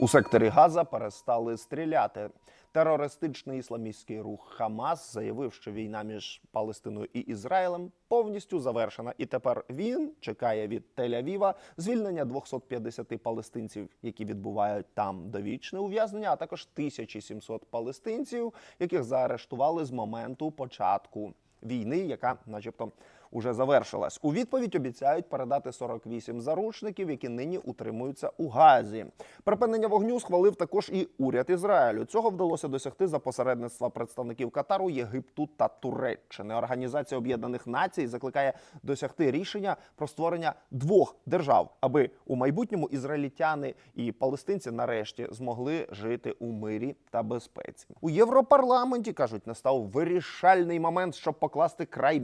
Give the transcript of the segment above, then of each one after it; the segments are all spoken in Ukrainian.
У секторі Газа перестали стріляти. Терористичний ісламістський рух Хамас заявив, що війна між Палестиною і Ізраїлем повністю завершена, і тепер він чекає від Тель-Авіва звільнення 250 палестинців, які відбувають там довічне ув'язнення, а також 1700 палестинців, яких заарештували з моменту початку війни, яка, начебто, уже завершилась. У відповідь обіцяють передати 48 заручників, які нині утримуються у Газі. Припинення вогню схвалив також і уряд Ізраїлю. Цього вдалося досягти за посередництва представників Катару, Єгипту та Туреччини. Організація Об'єднаних Націй закликає досягти рішення про створення двох держав, аби у майбутньому ізраїльтяни і палестинці нарешті змогли жити у мирі та безпеці. У Європарламенті кажуть, настав вирішальний момент, щоб покласти край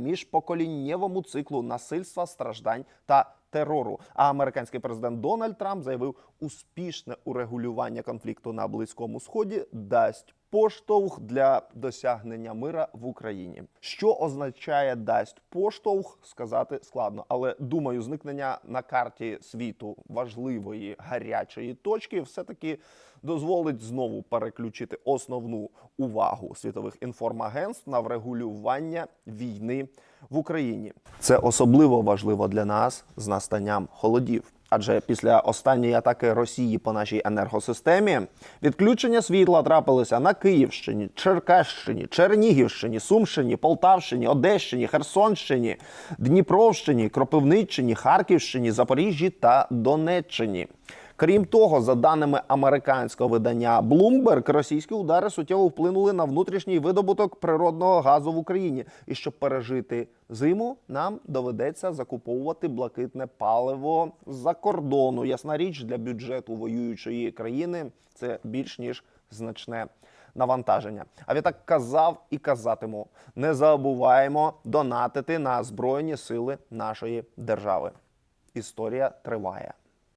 міжпоколіннєвому циклу насильства, страждань та терору. А американський президент Дональд Трамп заявив, успішне урегулювання конфлікту на близькому сході дасть. Поштовх для досягнення мира в Україні, що означає дасть поштовх, сказати складно, але думаю, зникнення на карті світу важливої гарячої точки все таки дозволить знову переключити основну увагу світових інформагентств на врегулювання війни в Україні. Це особливо важливо для нас з настанням холодів. Адже після останньої атаки Росії по нашій енергосистемі відключення світла трапилися на Київщині, Черкащині, Чернігівщині, Сумщині, Полтавщині, Одещині, Херсонщині, Дніпровщині, Кропивниччині, Харківщині, Запоріжжі та Донеччині. Крім того, за даними американського видання Bloomberg, російські удари суттєво вплинули на внутрішній видобуток природного газу в Україні. І щоб пережити зиму, нам доведеться закуповувати блакитне паливо з-за кордону. Ясна річ для бюджету воюючої країни це більш ніж значне навантаження. А відтак казав і казатиму: не забуваємо донатити на збройні сили нашої держави. Історія триває.